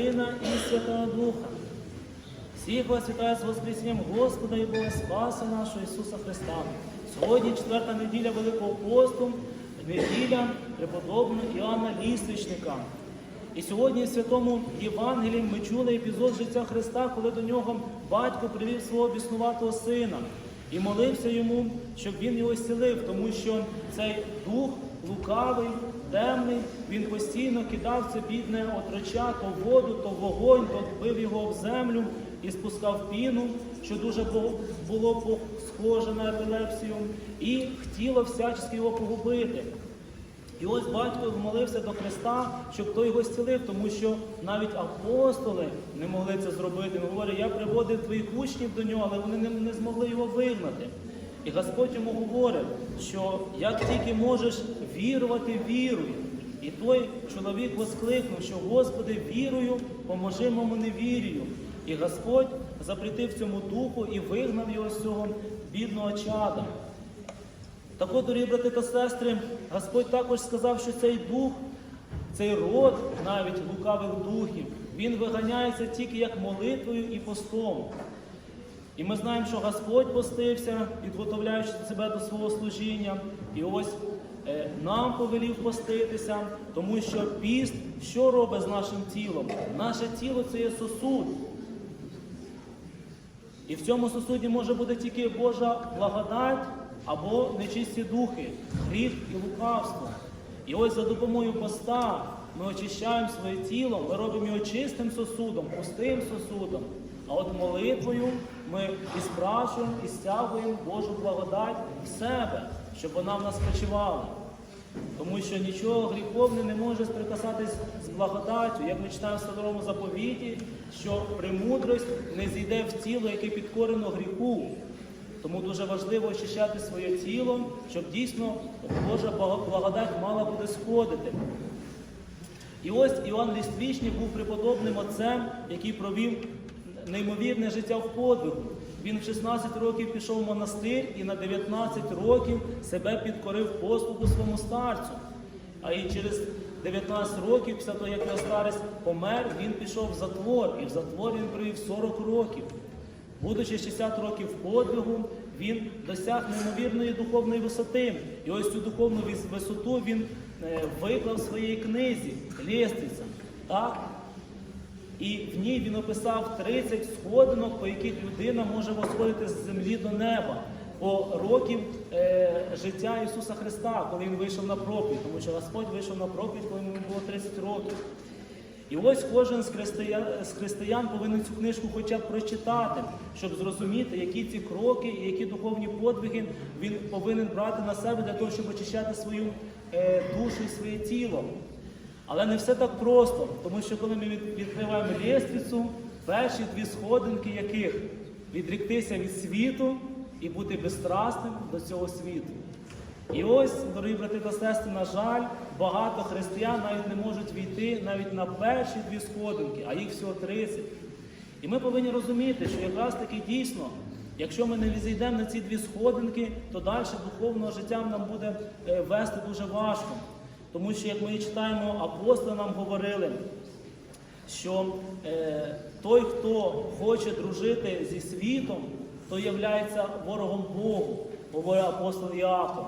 Сина і Святого Духа. Всіх вас вітаю з Воскресінням Господа і Бога Спаса нашого Ісуса Христа. Сьогодні четверта неділя Великого посту, неділя преподобного Іоанна Ліствичника. І сьогодні в святому Євангелії ми чули епізод життя Христа, коли до нього батько привів свого біснуватого сина і молився йому, щоб він його зцілив, тому що цей дух лукавий, темний, він постійно кидав це бідне отроча то воду, то вогонь, то бив його в землю і спускав піну, що дуже було схоже на епілепсію, і хотіло всячески його погубити. І ось батько молився до Христа, щоб той його зцілив, тому що навіть апостоли не могли це зробити. Він говорить, я приводив твоїх учнів до нього, але вони не, не змогли його вигнати. І Господь йому говорить, що як тільки можеш вірувати, віруй. І той чоловік воскликнув, що Господи, вірую, поможи моєму невірію. І Господь запретив цьому духу і вигнав його з цього бідного чада. Так от, дорогі брати та сестри, Господь також сказав, що цей дух, цей род навіть лукавих духів, він виганяється тільки як молитвою і постом. І ми знаємо, що Господь постився, підготовляючи себе до свого служіння. І ось е, нам повелів поститися, тому що піст що робить з нашим тілом? Наше тіло це є сосуд. І в цьому сосуді може бути тільки Божа благодать або нечисті духи, гріх і лукавство. І ось за допомогою поста ми очищаємо своє тіло, ми робимо його чистим сосудом, пустим сосудом. А от молитвою ми і спрашуємо, і стягуємо Божу благодать в себе, щоб вона в нас спочивала. Тому що нічого гріховне не може сприкасатись з благодаттю. Як ми читаємо в старому заповіті, що премудрость не зійде в тіло, яке підкорено гріху. Тому дуже важливо очищати своє тіло, щоб дійсно Божа благодать мала буде сходити. І ось Іоанн Ліствічник був преподобним отцем, який провів неймовірне життя в подвигу. Він в 16 років пішов в монастир і на 19 років себе підкорив послугу своєму старцю. А і через 19 років, після того, як його старець помер, він пішов в затвор, і в затвор він провів 40 років. Будучи 60 років подвигу, він досяг неймовірної духовної висоти. І ось цю духовну висоту він е, виклав в своїй книзі Лєстриця. Так? І в ній він описав 30 сходинок, по яких людина може восходити з землі до неба по років е, життя Ісуса Христа, коли Він вийшов на проповідь, тому що Господь вийшов на проповідь, коли йому було 30 років. І ось кожен з християн, з християн повинен цю книжку хоча б прочитати, щоб зрозуміти, які ці кроки і які духовні подвиги він повинен брати на себе для того, щоб очищати свою е, душу і своє тіло. Але не все так просто, тому що коли ми відкриваємо лєстрицю, перші дві сходинки яких відріктися від світу і бути безстрастним до цього світу. І ось, дорогі брати та сестри, на жаль, багато християн навіть не можуть війти навіть на перші дві сходинки, а їх всього 30. І ми повинні розуміти, що якраз таки дійсно, якщо ми не зійдемо на ці дві сходинки, то далі духовного життя нам буде е, вести дуже важко. Тому що, як ми читаємо, апостоли нам говорили, що е, той, хто хоче дружити зі світом, то являється ворогом Богу, говорить апостол Іаков.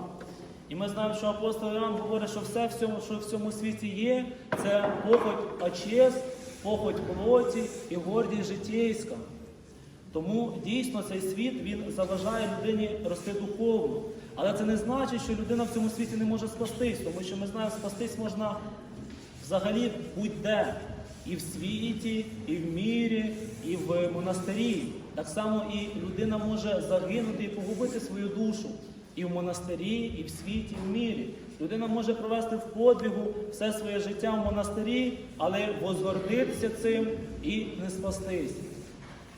І ми знаємо, що апостол Іоанн говорить, що все, в що в цьому світі є, це похоть очес, похоть плоті і гордість житейська. Тому дійсно цей світ він заважає людині рости духовно. Але це не значить, що людина в цьому світі не може спастись, тому що ми знаємо, спастись можна взагалі будь-де. І в світі, і в мірі, і в монастирі. Так само і людина може загинути і погубити свою душу і в монастирі, і в світі, і в мірі. Людина може провести в подвигу все своє життя в монастирі, але возгордитися цим і не спастись.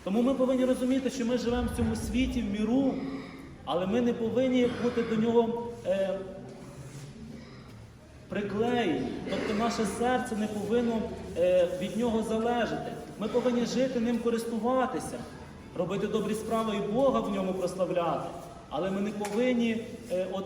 Тому ми повинні розуміти, що ми живемо в цьому світі в міру, але ми не повинні бути до нього е, приклеєні. Тобто наше серце не повинно е, від нього залежати. Ми повинні жити ним користуватися, робити добрі справи і Бога в ньому прославляти. Але ми не повинні е, от,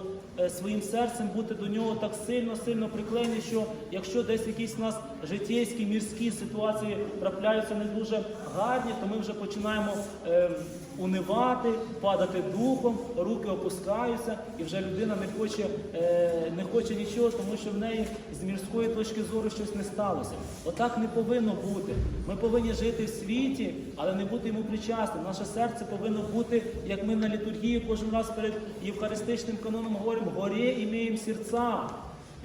своїм серцем бути до нього так сильно, сильно приклеєні, що якщо десь якісь у нас життєйські, мірські ситуації трапляються не дуже гарні, то ми вже починаємо е, унивати, падати духом, руки опускаються, і вже людина не хоче, е, не хоче нічого, тому що в неї з мірської точки зору щось не сталося. Отак не повинно бути. Ми повинні жити в світі, але не бути йому причасним. Наше серце повинно бути, як ми на літургії кожен раз перед євхаристичним каноном говоримо, горі імеємо серця.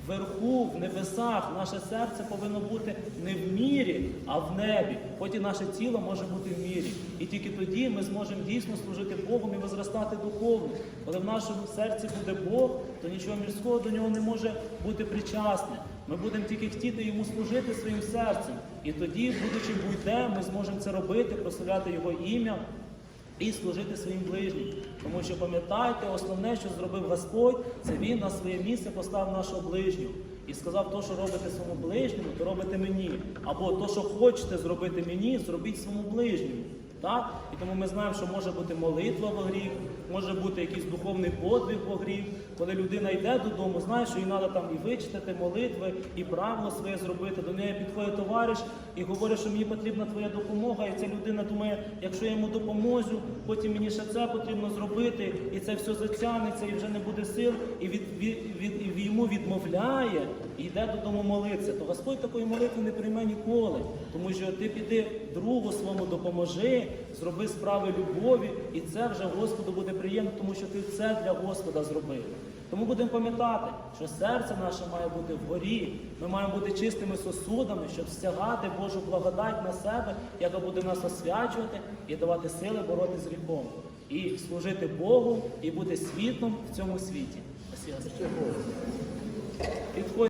Вверху, в небесах, наше серце повинно бути не в мірі, а в небі. Потім наше тіло може бути в мірі. І тільки тоді ми зможемо дійсно служити Богом і возростати духовно. Коли в нашому серці буде Бог, то нічого мірського до нього не може бути причасне. Ми будемо тільки хотіти йому служити своїм серцем. І тоді, будучи будь-де, ми зможемо це робити, прославляти Його ім'я і служити своїм ближнім. Тому що пам'ятайте, основне, що зробив Господь, це Він на своє місце поставив нашого ближнього. І сказав, то, що робите своєму ближньому, то робите мені. Або то, що хочете зробити мені, зробіть своєму ближньому. Так? І тому ми знаємо, що може бути молитва во гріх, може бути якийсь духовний подвиг во гріх. Коли людина йде додому, знає, що їй треба там і вичитати молитви, і правило своє зробити. До неї підходить товариш і говорить, що мені потрібна твоя допомога. І ця людина думає, якщо я йому допоможу, потім мені ще це потрібно зробити, і це все затягнеться, і вже не буде сил, і від, від, від, і йому відмовляє і йде додому молитися. То Господь такої молитви не прийме ніколи, тому що ти піди другу своєму допоможи, зроби справи любові, і це вже Господу буде приємно, тому що ти це для Господа зробив. Тому будемо пам'ятати, що серце наше має бути вгорі. Ми маємо бути чистими сосудами, щоб стягати Божу благодать на себе, яка буде нас освячувати і давати сили боротися з гріхом. І служити Богу, і бути світлом в цьому світі. Спасибо. Підходь.